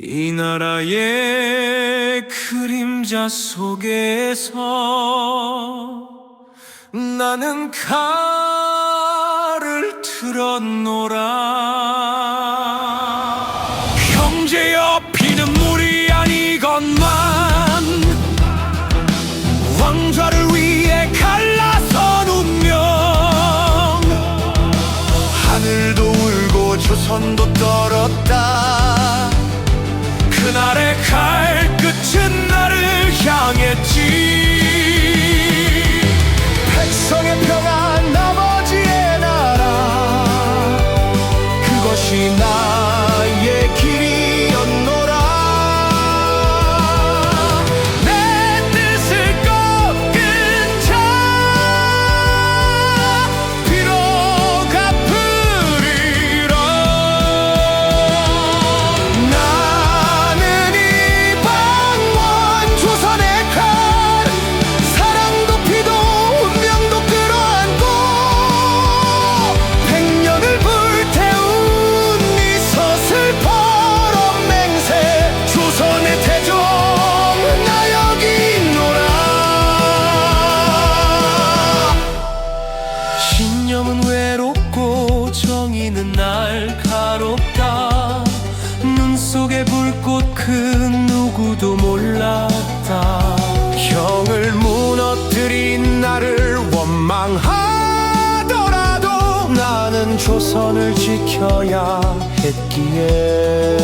이 나라의 그림자 속에서 나는 칼을 들었노라. 형제여 피는 물이 아니건만 왕좌를 위해 갈라선 운명. 하늘도 울고 조선도 떨었다 그날의 칼 끝은 나를 향했 불꽃 그 누구도 몰랐다. 형을 무너뜨린 나를 원망하더라도 나는 조선을 지켜야 했기에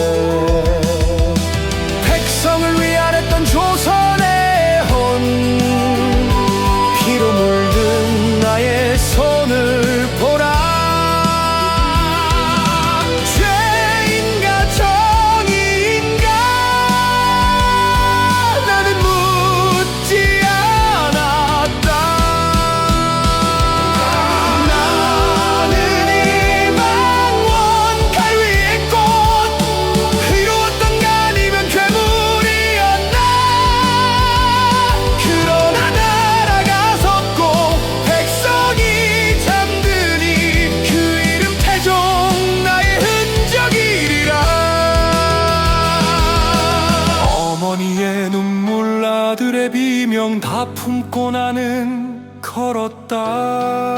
비명 다 품고 나는 걸었다